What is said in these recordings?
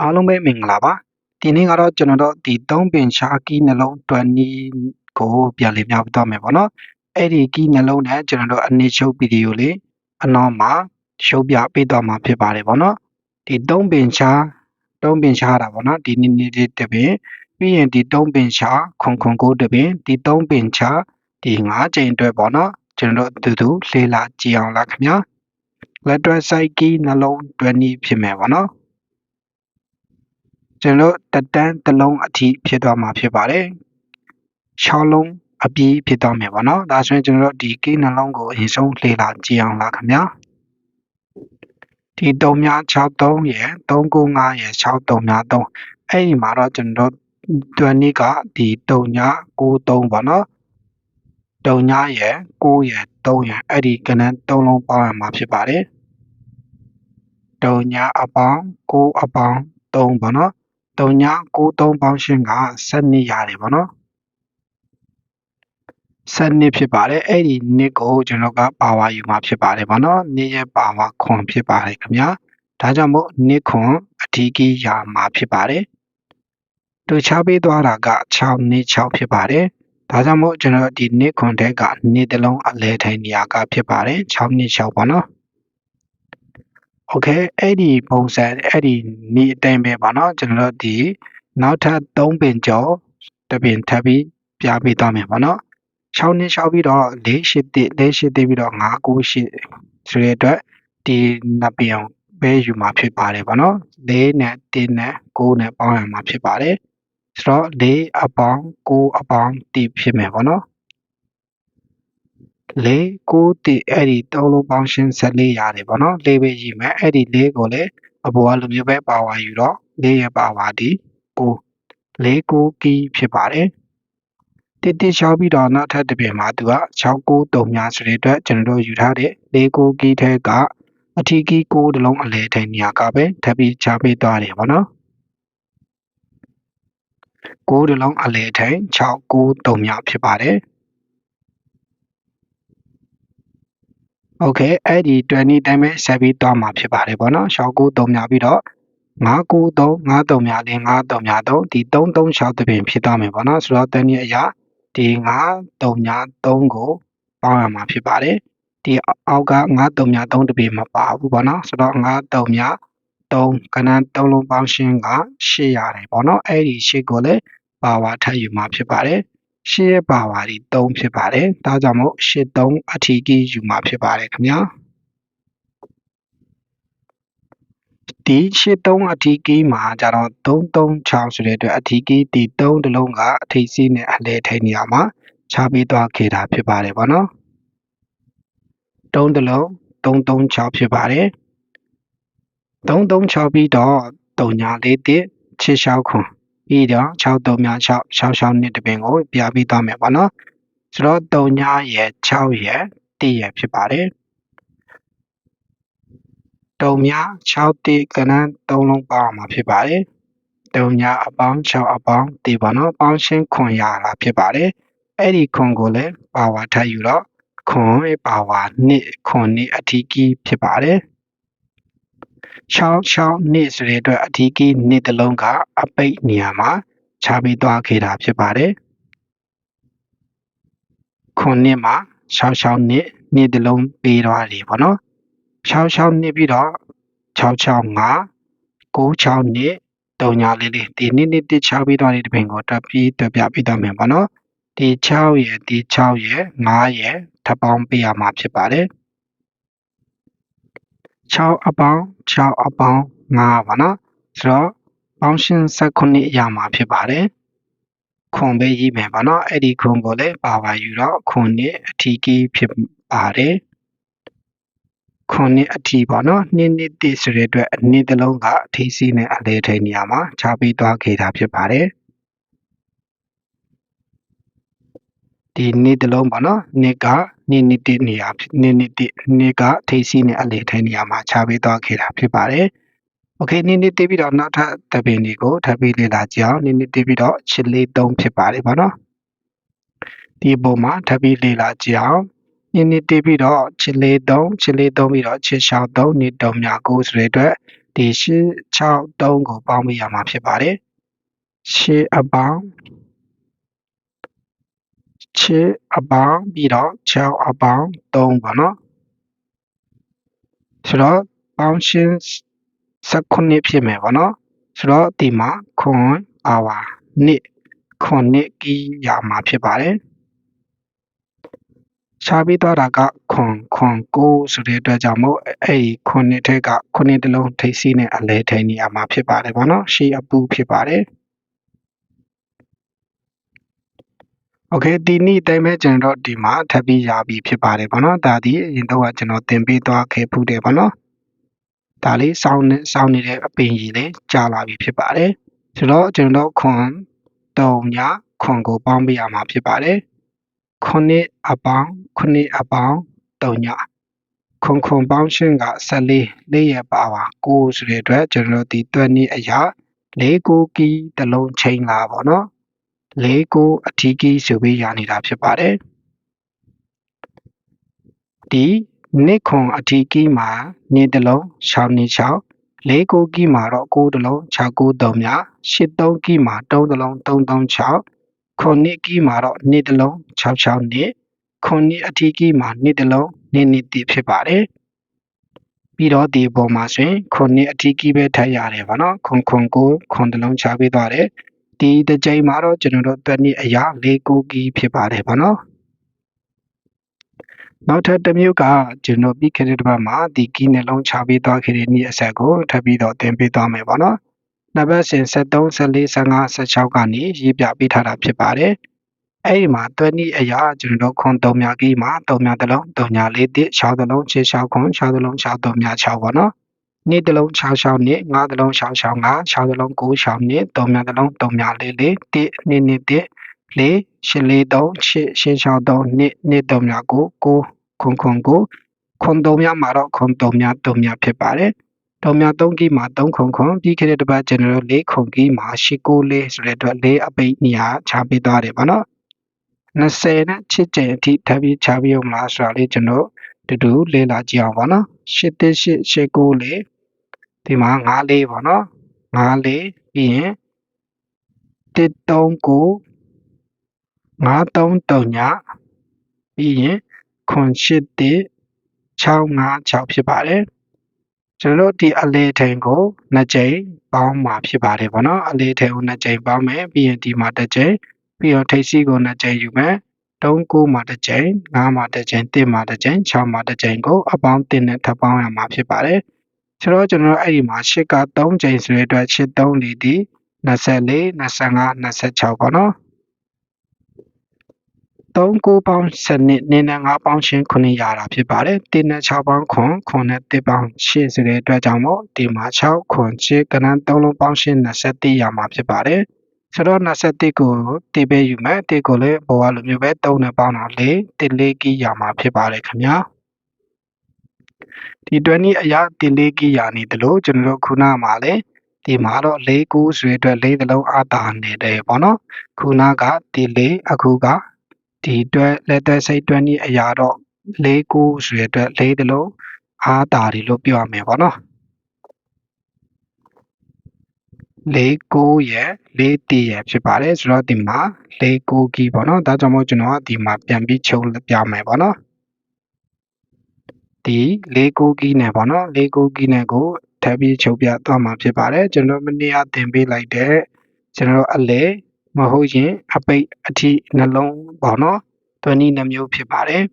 အားလုံးပဲမင်္ဂလာပါဒီနေ့ကတော့ကျွန်တော်တို့ဒီသုံးပင်ရှားကီးနှလုံးတွက်နီးကိုပြန်လည်ပြပြသွားမယ်ပေါ့နော်အဲ့ဒီကီးနှလုံးနဲ့ကျွန်တော်တို့အနည်းချုပ်ဗီဒီယိုလေးအနောက်မှာရှုပ်ပြပေးသွားမှာဖြစ်ပါတယ်ပေါ့နော်ဒီသုံးပင်ရှားသုံးပင်ရှားတာပေါ့နော်ဒီနည်းနည်းလေးတပင်ပြီးရင်ဒီသုံးပင်ရှားခွန်ခွန်ကိုတပင်ဒီသုံးပင်ရှားဒီ၅ချိန်အတွက်ပေါ့နော်ကျွန်တော်တို့အတူတူလေ့လာကြည့်အောင်လားခင်ဗျာလက်တွဲ site key နှလုံးတွဲနည်းဖြစ်မယ်ပေါ့နော် ကျွန်တော်တက်တန်းတစ်လုံးအထိဖြစ်သွားမှာဖြစ်ပါတယ်6လုံးအပြည့်ဖြစ်သွားမယ်ပေါ့နော်ဒါဆိုရင်ကျွန်တော်တို့ဒီကိနှလုံးကိုအရင်ဆုံးလေ့လာကြည့်အောင်လားခင်ဗျာဒီ3များ63ရယ်395ရယ်63များ3အဲ့ဒီမှာတော့ကျွန်တော်တွန်းနီးကဒီ3ညာ93ပေါ့နော်3ညာရယ်9ရယ်3ရယ်အဲ့ဒီကနန်း3လုံးပေါင်းရမှာဖြစ်ပါတယ်3ညာအပေါင်း9အပေါင်း3ပေါ့နော် 3ည93ပေါင်းရှင်းက12ရတယ်ပေါ့နော်12ဖြစ်ပါတယ်အဲ့ဒီနှစ်ကိုကျွန်တော်ကပါဝါယူမှာဖြစ်ပါတယ်ပေါ့နော်နှစ်ရဲ့ပါဝါခွန်ဖြစ်ပါတယ်ခင်ဗျာဒါကြောင့်မို့နှစ်ခွန်အထီးကြီးရာမှာဖြစ်ပါတယ်တူချပေးသွားတာက6နှစ်6ဖြစ်ပါတယ်ဒါကြောင့်မို့ကျွန်တော်ဒီနှစ်ခွန်တဲ့ကနှစ်တလုံးအလဲထိုင်နေရာကဖြစ်ပါတယ်6နှစ်6ပေါ့နော် โอเคအဲ့ဒီပုံစံအဲ့ဒီနီးအတိုင်းပဲပါเนาะကျွန်တော်တို့ဒီနောက်ထပ်3ပင်ကျော်တပင်ထပ်ပြီးပြပေးသွားမယ်ပါเนาะ6နှစ်6ပြီးတော့4 8တိ4 8တိပြီးတော့5 9 8ဆိုတဲ့အတွက်ဒီနှစ်ပင်ပဲယူမှာဖြစ်ပါတယ်ပါเนาะ4နဲ့1နဲ့9နဲ့ပေါင်းရမှာဖြစ်ပါတယ်ဆိုတော့4အပေါင်း9အပေါင်းတိဖြစ်မယ်ပေါ့နော် ၄၉တိအဲ့ဒီသုံးလုံးပေါင်းရှင်း14ရတယ်ပေါ့နော်၄ပဲရေးမယ်အဲ့ဒီ၄ကိုလည်းအပေါ်ကလိုမျိုးပဲပါဝါယူတော့၄ရဲ့ပါဝါဒီ9 4 9ကီးဖြစ်ပါတယ်တိတိချောပြီးတော့နောက်ထပ်တစ်ပြင်မှာသူက693များဆိုတဲ့အတွက်ကျွန်တော်တို့ယူထားတဲ့၄9ကီးထဲကအထီးကီး9တလုံးအလဲထိုင်နေရာကပဲထပ်ပြီးချပေးသွားတယ်ပေါ့နော်9တလုံးအလဲထိုင်693များဖြစ်ပါတယ် โอเคအဲ့ဒီ20တိုင်းပဲဆက်ပြီးသွားမှာဖြစ်ပါတယ်ပေါ့နော်ရှောက်ကို3များပြီးတော့993 53များလေး53များ3ဒီ336တပင်ဖြစ်သွားမယ်ပေါ့နော်ဆိုတော့တနည်းအရာဒီ93များ3ကိုပေါင်းရမှာဖြစ်ပါတယ်ဒီအောက်က93များ3တပင်မပါဘူးပေါ့နော်ဆိုတော့93များ3ကဏ္ဍ3လုံးပေါင်းရှင်းက8ရတယ်ပေါ့နော်အဲ့ဒီ8ကိုလည်းပါဝါထပ်ယူမှာဖြစ်ပါတယ် ရှစ်ရဲ့ပါဝါဒီ3ဖြစ်ပါတယ်။ဒါကြောင့်မို့ရှစ်3အထီးကြီးယူမှာဖြစ်ပါတယ်ခင်ဗျာ။ဒီရှစ်3အထီးကြီးမှာကျတော့336ဆိုတဲ့အတွက်အထီးကြီးဒီ3တလုံးကအထီးစီးနဲ့အလဲထိန်နေရမှာချပေးသွားခဲ့တာဖြစ်ပါတယ်ဗောနော်။3တလုံး336ဖြစ်ပါတယ်။336ပြီးတော့3ညာလေးတစ်ချစ်လျှောက်ခွန် ပြီးတော့6 3များ6 6 6နှစ်တပင်ကိုပြပြီးသွားမယ်ပေါ့နော်ဆိုတော့3ညရဲ့6ရဲ့1ရဲ့ဖြစ်ပါတယ်3ည6တိကနန်း3လုံးပေါင်းမှာဖြစ်ပါတယ်3ညအပေါင်း6အပေါင်း1ပါနော်ပေါင်းရှင်းခွန်ရတာဖြစ်ပါတယ်အဲ့ဒီခွန်ကိုလည်းပါဝါထပ်ယူတော့ခွန်ရဲ့ပါဝါနှစ်ခွန်နှစ်အထီးကြီးဖြစ်ပါတယ် 66နှစ်ဆိုတဲ့အတွက်အထီးကြီးနှစ်တလုံးကအပိတ်နေရာမှာခြားပြီးသွားခဲ့တာဖြစ်ပါတယ်ခုနှစ်မှာ66နှစ်နှစ်တလုံးပေးသွားတယ်ပေါ့နော်66နှစ်ပြီးတော့665 96နှစ်တုံညာလေးလေးဒီနှစ်နှစ်တစ်6ပြီးသွားတဲ့တပင်ကိုတက်ပြီးတက်ပြပြီးသွားမယ်ပေါ့နော်ဒီ6ရယ်ဒီ6ရယ်9ရယ်ထပ်ပေါင်းပေးရမှာဖြစ်ပါတယ် 6အပေါင်း6အပေါင်း9ပါနော်ဆိုတော့ပေါင်းရှင်း19ရမှာဖြစ်ပါတယ်ခွန်ပဲရေးမယ်ပါနော်အဲ့ဒီခွန်ကိုလည်းပါပါယူတော့ခွန်နဲ့အထီးကြီးဖြစ်ပါတယ်ခွန်နဲ့အထီးပါနော်နှစ်နှစ်တည်ဆိုတဲ့အတွက်အနှစ်တလုံးကအထီးစီးနဲ့အလဲထိန်နေရာမှာခြားပေးသွားခဲ့တာဖြစ်ပါတယ် ဒီနှစ်တလုံးပါနော်နှစ်ကနှစ်နှစ်တနေရာနှစ်နှစ်တနှစ်ကထိပ်စီးနဲ့အလေထိုင်နေရာမှာခြားပေးသွားခဲ့တာဖြစ်ပါတယ်โอเคနှစ်နှစ်တပြီးတော့နောက်ထပ်တပင်တွေကိုထပ်ပြီးလေ့လာကြအောင်နှစ်နှစ်တပြီးတော့ချစ်လေး3ဖြစ်ပါတယ်ဗောနော်ဒီပုံမှာထပ်ပြီးလေ့လာကြအောင်နှစ်နှစ်တပြီးတော့ချစ်လေး3ချစ်လေး3ပြီးတော့ချစ်ရှောက်3နှစ်တုံများ9ဆိုတဲ့အတွက် ဒီရှစ်6 3ကိုပေါင်းပေးရမှာဖြစ်ပါတယ်ရှစ်အပေါင်း ချစ်အပေါင်းပြီးတော့6အပေါင်း3ပေါ့နော်ဆိုတော့ပေါင်းရှင်း19ဖြစ်မယ်ပေါ့နော်ဆိုတော့ဒီမှာခွန်အာဝါနှစ်ခွန်နှစ်ကီးရမှာဖြစ်ပါတယ်ရှားပြီးတော့တာကခွန်ခွန်ကိုဆိုတဲ့အတွက်ကြောင့်မို့အဲ့ဒီခွန်နှစ်ထက်ကခွန်နှစ်တလုံးထိပ်စီးနဲ့အလဲထိန်နေရမှာဖြစ်ပါတယ်ပေါ့နော်ရှေးအပူဖြစ်ပါတယ် โอเคဒီနေ့တိုင်းပဲကျွန်တော်ဒီမှာထပ်ပြီးရပြီဖြစ်ပါတယ်ပေါ့နော်ဒါဒီအရင်တော့ကကျွန်တော်သင်ပေးသွားခဲ့ဖူးတယ်ပေါ့နော်ဒါလေးစောင်းနေစောင်းနေတဲ့အပင်ကြီးလေးကြာလာပြီဖြစ်ပါတယ်ဆိုတော့ကျွန်တော်ခွန်တုံညခွန်ကိုပေါင်းပေးရမှာဖြစ်ပါတယ်ခုနှစ်အပေါင်းခုနှစ်အပေါင်းတုံညခွန်ခွန်ပေါင်းရှင်းက14လေးရပါပါ9ဆိုတဲ့အတွက်ကျွန်တော်ဒီတွက်နည်းအရာ၄ကိုကီတလုံးချိန်လာပါတော့ ၄ကိုအထီးကီဆိုပြီးရနေတာဖြစ်ပါတယ်ဒီနှစ်ခွန်အထီးကီမှာနေတလုံး6နေ6၄ကိုကီမှာတော့9တလုံး6 9 3မြ8 3ကီမှာ3တလုံး3 3 6ခုနှစ်ကီမှာတော့နှစ်တလုံး6 6နှစ်ခုနှစ်အထီးကီမှာနှစ်တလုံးနှစ်နှစ်တည်ဖြစ်ပါတယ်ပြီးတော့ဒီပုံမှာဆိုရင်ခုနှစ်အထီးကီပဲထပ်ရတယ်ဗောနော်ခွန်ခွန်ကိုခွန်တလုံးချပေးသွားတယ် ဒီတစ်ကြိမ်မှာတော့ကျွန်တော်တို့တွက်နည်းအရာ၄ကိုကီဖြစ်ပါတယ်ဗောနော်နောက်ထပ်တစ်မျိုးကကျွန်တော်ပြီးခဲ့တဲ့တစ်ပတ်မှာဒီကီးနှလုံးချပေးသွားခဲ့တဲ့နည်းအဆက်ကိုထပ်ပြီးတော့သင်ပေးသွားမယ်ပေါ့နော်။နံပါတ်စဉ်73 14 15 16ကနေရေးပြပေးထားတာဖြစ်ပါတယ်။အဲ့ဒီမှာတွဲနည်းအရာကျွန်တော်တို့ခွန်3မြကီးမှာ3မြတလုံး3မြ4တိ6တလုံး6 6ခွန်6တလုံး6 3မြ6ပေါ့နော်။ နေ့တလုံး6 6နှစ်5တလုံး6 6 5 6တလုံး9 6နှစ်3မြတလုံး3မြ4 4တိနေ့နေ့တိ4 8 4 3 8 8 6 3နှစ်နှစ်3မြ9 9ခွန်ခွန်ကိုခွန်3မြမှာတော့ခွန်3မြ3မြဖြစ်ပါတယ်တုံမြ3ကီမှာ3ခုခွန်ပြီးခဲ့တဲ့တစ်ပတ်ကျွန်တော်တို့4ခုကီမှာ8 9 4ဆိုတဲ့အတွက်4အပိတ်နေရာချပေးသွားတယ်ဗောနော်20နဲ့ချစ်ကျင်အထိထပ်ပြီးချပေးအောင်လားဆိုတာလေးကျွန်တော်တူတူလေ့လာကြည့်အောင်ဗောနော်8 8 8 9 4 ဒီမှာ9 4ဗောနော်9 4ပြီးရင်1 3 9 5 3 3ညပြီးရင်ခွန်8 1 6 5 6ဖြစ်ပါတယ်ကျွန်တော်တို့ဒီအလေထိန်ကိုနှစ်ကြိမ်ပေါင်းမှာဖြစ်ပါတယ်ဗောနော်အလေထိန်ကိုနှစ်ကြိမ်ပေါင်းမယ်ပြီးရင်ဒီမှာတစ်ကြိမ်ပြီးတော့ထိပ်စီးကိုနှစ်ကြိမ်ယူမယ်3 9မှာတစ်ကြိမ်5မှာတစ်ကြိမ်1မှာတစ်ကြိမ်6မှာတစ်ကြိမ်ကိုအပေါင်း1နဲ့ထပ်ပေါင်းရမှာဖြစ်ပါတယ် ဆိုတော့ကျွန်တော်အဲ့ဒီမှာ8က3ကြိမ်ဆိုတဲ့အတွက်8 3လေးဒီ24 25 26ပေါ့နော်3 9ပေါင်း7နှစ်နင်းနဲ့5ပေါင်းရှင်း9ရတာဖြစ်ပါတယ်1နဲ့6ပေါင်းခွန်ခွန်နဲ့1ပေါင်း8ဆိုတဲ့အတွက်ကြောင့်မို့ဒီမှာ6ခွန်8ကဏ္ဍ3လုံးပေါင်းရှင်း21ရမှာဖြစ်ပါတယ်ဆိုတော့21ကိုတိပေးယူမယ်တိကိုလည်းဘောကလိုမျိုးပဲ3နဲ့ပေါင်းတော့4တိလေးကီရမှာဖြစ်ပါတယ်ခင်ဗျာ ဒီ20အရာတိလေးကီရနေတယ်လို့ကျွန်တော်တို့ခုနမှာလည်းဒီမှာတော့၄ကူဆိုတဲ့အတွက်၄သလုံးအာတာနေတယ်ပေါ့နော်ခုနကဒီ၄အခုကဒီတွဲလက်တွဲစိတ်တွဲနည်းအရာတော့၄ခုဆိုတဲ့အတွက်၄တလုံးအားတာတွေလို့ပြောရမယ်ပေါ့နော်၄ကိုရယ်၄တီရယ်ဖြစ်ပါတယ်ဆိုတော့ဒီမှာ၄ကိုကီပေါ့နော်ဒါကြောင့်မို့ကျွန်တော်ကဒီမှာပြန်ပြီးချုပ်ပြမယ်ပေါ့နော် ဒီ၄ကိုကီနဲ့ပေါ့နော်၄ကိုကီနဲ့ကိုထပ်ပြီးချုပ်ပြသွားမှာဖြစ်ပါတယ်ကျွန်တော်မနေ့ကသင်ပေးလိုက်တဲ့ကျွန်တော်အလဲမဟုတ်ရင်အပိတ်အထိနှလုံးပေါ့နော်တွန်းနီးနှမျိုးဖြစ်ပါတယ်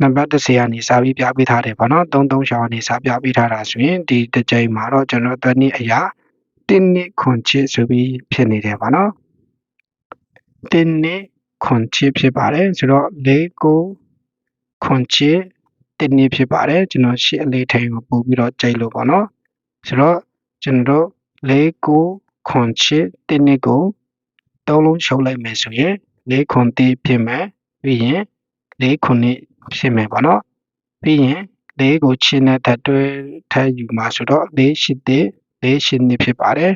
နံပါတ်30ကနေစာပြီးပြပေးထားတယ်ပေါ့နော်33ရှောင်းကနေစာပြပေးထားတာဆိုရင်ဒီတစ်ကြိမ်မှာတော့ကျွန်တော်တွန်းနီးအရာတင်းနစ်ခွန်ချစ်ဆိုပြီးဖြစ်နေတယ်ပေါ့နော်တင်းနစ်ခွန်ချစ်ဖြစ်ပါတယ်ဆိုတော့၄ကို ခွန်ချစ်တစ်နည်းဖြစ်ပါတယ်ကျွန်တော်ရှစ်အလေးထိန်ကိုပို့ပြီးတော့ကြိုက်လို့ပေါ့နော်ဆိုတော့ကျွန်တော်တို့လေးကိုခွန်ချစ်တစ်နည်းကိုသုံးလုံးရှုပ်လိုက်မယ်ဆိုရင်လေးခွန်တစ်ဖြစ်မယ်ပြီးရင်လေးခွန်နှစ်ဖြစ်မယ်ပေါ့နော်ပြီးရင်လေးကိုချင်းနဲ့ထပ်တွဲထပ်ယူမှာဆိုတော့လေးရှိတဲ့လေးရှိနှစ်ဖြစ်ပါတယ်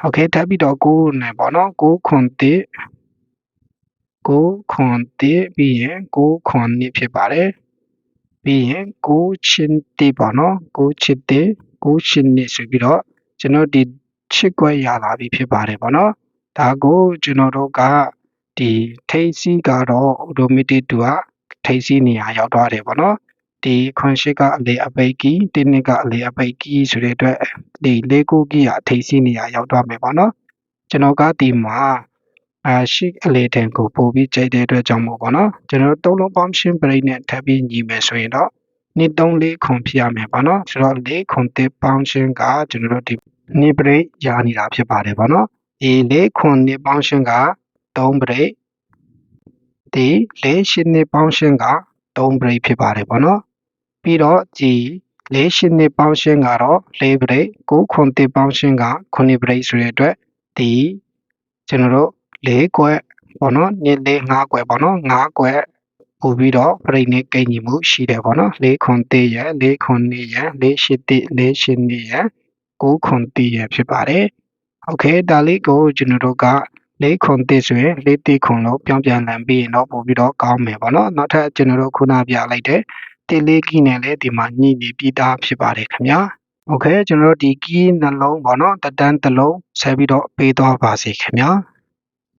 ဟုတ်ကဲ့ထပ်ပြီးတော့ကိုနဲ့ပေါ့နော်ကိုခွန်တစ် 9ခွန်တီးပြီးရင်9ခွန်နှစ်ဖြစ်ပါတယ်ပြီးရင်9ချင်းတိပေါ့နော်9ချစ်တိ9ချင်းနေဆိုပြီးတော့ကျွန်တော်ဒီချစ်ကွက်ရလာပြီဖြစ်ပါတယ်ပေါ့နော်ဒါကိုကျွန်တော်တို့ကဒီထိတ်စီးကတော့ automatic တူကထိတ်စီးနေရာရောက်သွားတယ်ပေါ့နော်ဒီခွန်ရှိကအလေအပိတ်ကီတင်းနစ်ကအလေအပိတ်ကီဆိုတဲ့အတွက်ဒီလေးကိုကီကအထိတ်စီးနေရာရောက်သွားမယ်ပေါ့နော်ကျွန်တော်ကဒီမှာ အာရှိအလေတန်ကိုပို့ပြီးကြိုက်တဲ့အတွက်ကြောင့်မို့ပေါ့နော်ကျွန်တော်သုံးလုံးပေါင်းရှင်းပရိတ်နဲ့ထပ်ပြီးညီမယ်ဆိုရင်တော့နှစ်3လေးခွန်ဖြစ်ရမယ်ပေါ့နော်ဆိုတော့လေးခွန်တစ်ပေါင်းရှင်းကကျွန်တော်တို့ဒီနှစ်ပရိတ်ရနေတာဖြစ်ပါတယ်ပေါ့နော်ဒီလေးခွန်နှစ်ပေါင်းရှင်းက3ပရိတ်ဒီလေးရှင်းနှစ်ပေါင်းရှင်းက3ပရိတ်ဖြစ်ပါတယ်ပေါ့နော်ပြီးတော့ဒီလေးရှင်းနှစ်ပေါင်းရှင်းကတော့4ပရိတ်9ခွန်တစ်ပေါင်းရှင်းက9ပရိတ်ဆိုတဲ့အတွက်ဒီကျွန်တော်တို့ ၄ကွက်ပေါ့နော်နှစ်လေး၅ကွက်ပေါ့နော်၅ကွက်ပို့ပြီးတော့ပြိနေကိန်းညီမှုရှိတယ်ပေါ့နော်၄ခွန်တေးရ၄ခွန်နေရ၄ရှိတေး၄ရှိနေရ9ခွန်တေးရဖြစ်ပါတယ်โอเคဒါလေးကိုကျွန်တော်တို့က၄ခွန်တေးဆိုရင်၄တေးခွန်လို့ပြောင်းပြန်လည်ပြီးရင်တော့ပို့ပြီးတော့ကောင်းမယ်ပေါ့နော်နောက်ထပ်ကျွန်တော်တို့ခုနပြလိုက်တဲ့တေးလေးကြီးနဲ့လည်းဒီမှာညှိနေပြီးသားဖြစ်ပါတယ်ခင်ဗျာโอเคကျွန်တော်တို့ဒီကီးနှလုံးပေါ့နော်တတန်းတစ်လုံးဆက်ပြီးတော့ပေးသွားပါစေခင်ဗျာ